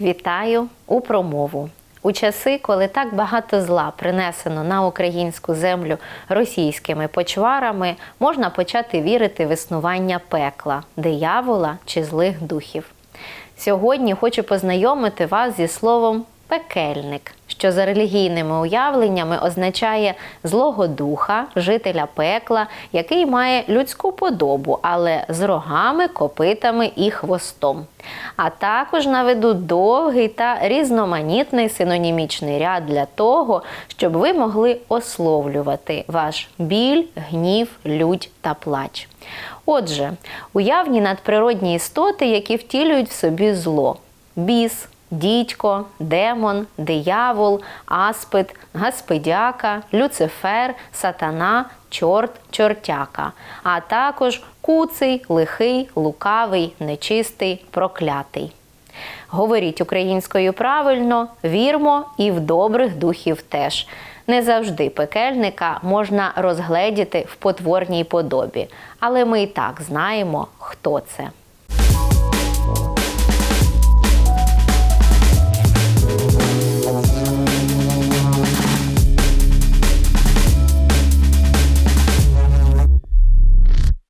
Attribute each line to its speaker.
Speaker 1: Вітаю у промову. У часи, коли так багато зла принесено на українську землю російськими почварами, можна почати вірити в існування пекла, диявола чи злих духів. Сьогодні хочу познайомити вас зі словом пекельник, що за релігійними уявленнями означає злого духа, жителя пекла, який має людську подобу, але з рогами, копитами і хвостом. А також наведу довгий та різноманітний синонімічний ряд для того, щоб ви могли ословлювати ваш біль, гнів, лють та плач. Отже, уявні надприродні істоти, які втілюють в собі зло: біс, дідько, демон, диявол, аспид, гаспидяка, люцифер, сатана, чорт, чортяка, а також куций, лихий, лукавий, нечистий, проклятий. Говоріть українською правильно, вірмо і в добрих духів теж. Не завжди пекельника можна розгледіти в потворній подобі, але ми і так знаємо, хто це.